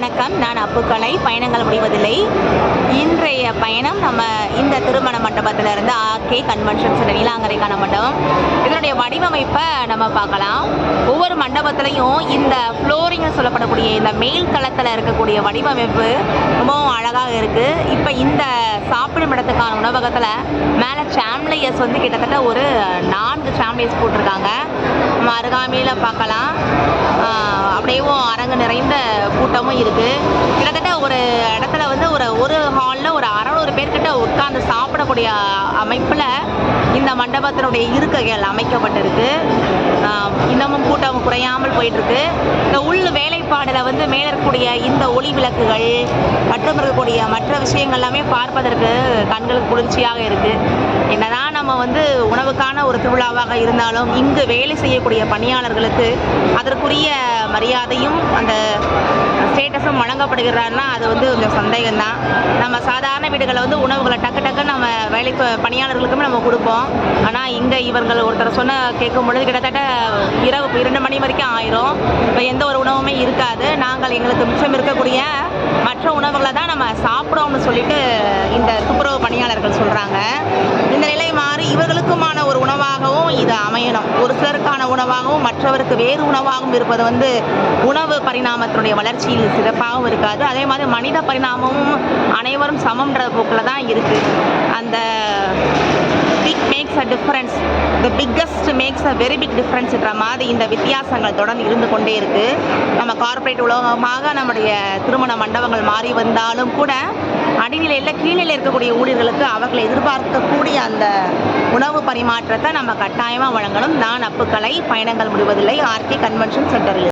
வணக்கம். நான் அப்புக்கலை பயணங்கள் முடிவதில்லை. இன்றைய பயணம் நம்ம இந்த திருமண மண்டபத்தில் இருந்து ஆர்கே கன்வென்ஷன் சென்டர் நீலாங்கரைக்கான மண்டபம். இதனுடைய வடிவமைப்பை நம்ம பார்க்கலாம். ஒவ்வொரு மண்டபத்திலையும் இந்த ஃப்ளோரிங்னு சொல்லப்படக்கூடிய இந்த மேல் தளத்தில் இருக்கக்கூடிய வடிவமைப்பு ரொம்பவும் அழகாக இருக்குது இப்போ இந்த சாப்பிடும் இடத்துக்கான உணவகத்தில் மேலே சாம்லையர்ஸ் வந்து கிட்டத்தட்ட ஒரு நான்கு சாம்லையர்ஸ் போட்டிருக்காங்க. நம்ம அருகாமையில் பார்க்கலாம் அப்படியேவும் அரங்கு நிறைந்த கூட்டமும் இருக்குது கிட்டத்தட்ட ஒரு இடத்துல வந்து ஒரு ஒரு ஹாலில் ஒரு அறநூறு பேர்கிட்ட உட்கார்ந்து சாப்பிடக்கூடிய அமைப்பில் இந்த மண்டபத்தினுடைய இருக்கைகள் அமைக்கப்பட்டிருக்கு. இன்னமும் கூட்டம் குறையாமல் போயிட்டுருக்கு. இந்த உள்ள வேலைப்பாடில் வந்து மேலே இருக்கக்கூடிய இந்த ஒளி விளக்குகள் மற்றும் இருக்கக்கூடிய மற்ற விஷயங்கள் எல்லாமே பார்ப்பதற்கு கண்களுக்கு குளிர்ச்சியாக இருக்குது என்னதான் நம்ம வந்து உணவுக்கான ஒரு திருவிழாவாக இருந்தாலும் இங்கு வேலை செய்யக்கூடிய பணியாளர்களுக்கு அதற்குரிய மரியாதையும் அந்த ஸ்டேட்டஸும் வழங்கப்படுகிறான்னா அது வந்து கொஞ்சம் சந்தேகம்தான். நம்ம சாதாரண வீடுகளில் வந்து உணவுகளை டக்கு டக்குன்னு நம்ம வேலைக்கு பணியாளர்களுக்குமே நம்ம கொடுப்போம். ஆனால் இங்கே இவர்கள் ஒருத்தர் சொன்ன கேட்கும் பொழுது கிட்டத்தட்ட இரவு இரண்டு மணி வரைக்கும் ஆயிரும். இப்போ எந்த ஒரு இருக்காது. நாங்கள் எங்களுக்கு மிச்சம் இருக்கக்கூடிய மற்ற உணவுகளை தான் நம்ம சாப்பிடோம்னு சொல்லிட்டு இந்த துப்புரவு பணியாளர்கள் சொல்கிறாங்க இந்த நிலை மாறி இவர்களுக்குமான ஒரு உணவாகவும் இது அமையணும். ஒரு சிலருக்கான உணவாகவும் மற்றவருக்கு வேறு உணவாகவும் இருப்பது வந்து உணவு பரிணாமத்தினுடைய வளர்ச்சியில் சிறப்பாகவும் இருக்காது. அதே மாதிரி மனித பரிணாமமும் அனைவரும் சமம்ன்ற போக்கில் தான் இருக்குது அந்த அ difference the biggest makes a very big டிஃப்ரென்ஸ்ன்ற மாதிரி இந்த வித்தியாசங்கள் தொடர்ந்து இருந்து கொண்டே இருக்கு. நம்ம கார்ப்பரேட் உலகமாக நம்முடைய திருமண மண்டபங்கள் மாறி வந்தாலும் கூட அடிநிலையில் கீழ்நிலை இருக்கக்கூடிய ஊழியர்களுக்கு அவர்களை எதிர்பார்க்கக்கூடிய அந்த உணவு பரிமாற்றத்தை நம்ம கட்டாயமாக வழங்கணும். நான் அப்புக்கலை பயணங்கள் முடிவதில்லை. ஆர்கே கன்வென்ஷன் சென்டரில்